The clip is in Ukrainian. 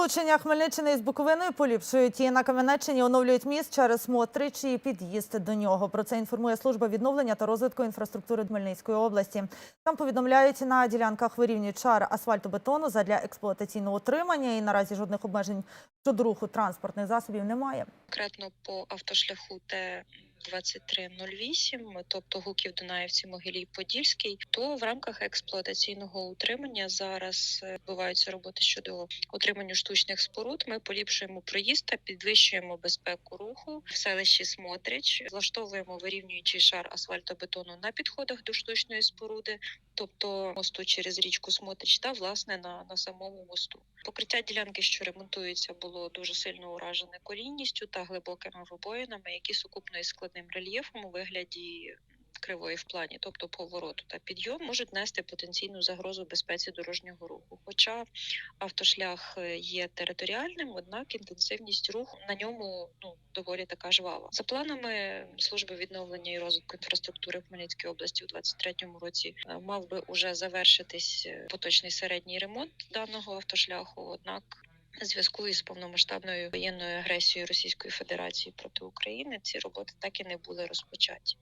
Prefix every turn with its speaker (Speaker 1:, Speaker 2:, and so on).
Speaker 1: Сполучення Хмельниччини із Буковиною поліпшують і на Кам'янеччині оновлюють міст через Смотрич і під'їзд до нього. Про це інформує служба відновлення та розвитку інфраструктури Хмельницької області. Там повідомляють на ділянках вирівнюють шар асфальтобетону задля експлуатаційного утримання. І наразі жодних обмежень щодо руху транспортних засобів немає.
Speaker 2: конкретно по автошляху Т 2308, тобто Гуків Дунаївці, Могилій Подільський, то в рамках експлуатаційного утримання зараз е, відбуваються роботи щодо утримання штучних споруд. Ми поліпшуємо проїзд та підвищуємо безпеку руху в селищі Смотрич. Влаштовуємо вирівнюючий шар асфальтобетону на підходах до штучної споруди, тобто мосту через річку Смотрич, та власне на, на самому мосту. Покриття ділянки, що ремонтується, було дуже сильно уражене корінністю та глибокими вибоїнами, які сукупно із складним рельєфом у вигляді кривої в плані, тобто повороту та підйом, можуть нести потенційну загрозу безпеці дорожнього руху. Хоча автошлях е, є територіальним, однак інтенсивність руху на ньому ну доволі така жвава. За планами служби відновлення і розвитку інфраструктури в Хмельницькій області у 2023 році е, мав би уже завершитись е, поточний середній ремонт даного автошляху. Однак зв'язку із повномасштабною воєнною агресією Російської Федерації проти України ці роботи так і не були розпочаті.